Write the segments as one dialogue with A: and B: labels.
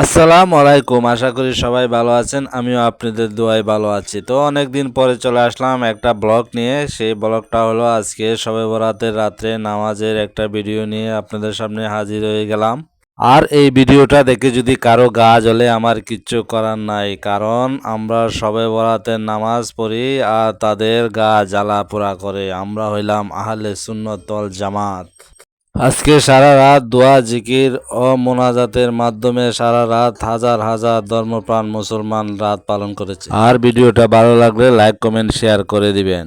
A: আসসালামু আলাইকুম, আশা করি সবাই ভালো আছেন, আমিও আপনাদের দোয়ায় ভালো আছি। তো অনেক দিন পরে চলে আসলাম একটা ব্লগ নিয়ে, সেই ব্লগটা হলো আজকে সবে বরাতের রাত্রে নামাজের একটা ভিডিও নিয়ে আপনাদের সামনে হাজির হয়ে গেলাম। আর এই ভিডিওটা দেখে যদি কারও গা জ্বলে, আমার কিচ্ছু করার নাই, কারণ আমরা সবে বরাতের নামাজ পড়ি আর তাদের গা জ্বালা পোড়া করে। আমরা হইলাম আহলে সুন্নতল জামাত। আজকে সারা রাত দোয়া, জিকির ও মোনাজাতের মাধ্যমে সারা রাত হাজার হাজার ধর্মপ্রাণ মুসলমান রাত পালন করেছে। আর ভিডিওটা ভালো লাগলে লাইক, কমেন্ট, শেয়ার করে দিবেন।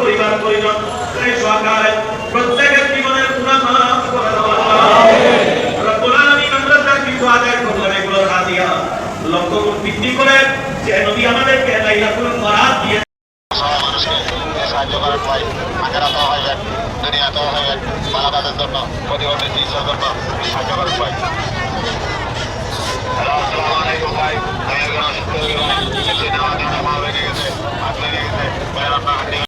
B: পরিবার পরিজন প্রত্যেকের জীবনের গুনাহ মাফ গুণ বৃদ্ধি করে যে নবী আমাদেরকে লাইলাতুল মারাত দিয়ে
C: সাহায্য করার পাই আখেরাতেও হয়ে যাক দুনিয়াতেও হয়ে যাক মানবতার জন্য প্রতিবন্ধী চিকিৎসার জন্য সাহায্য করার হ্যালো আসসালামু আলাইকুম ভাই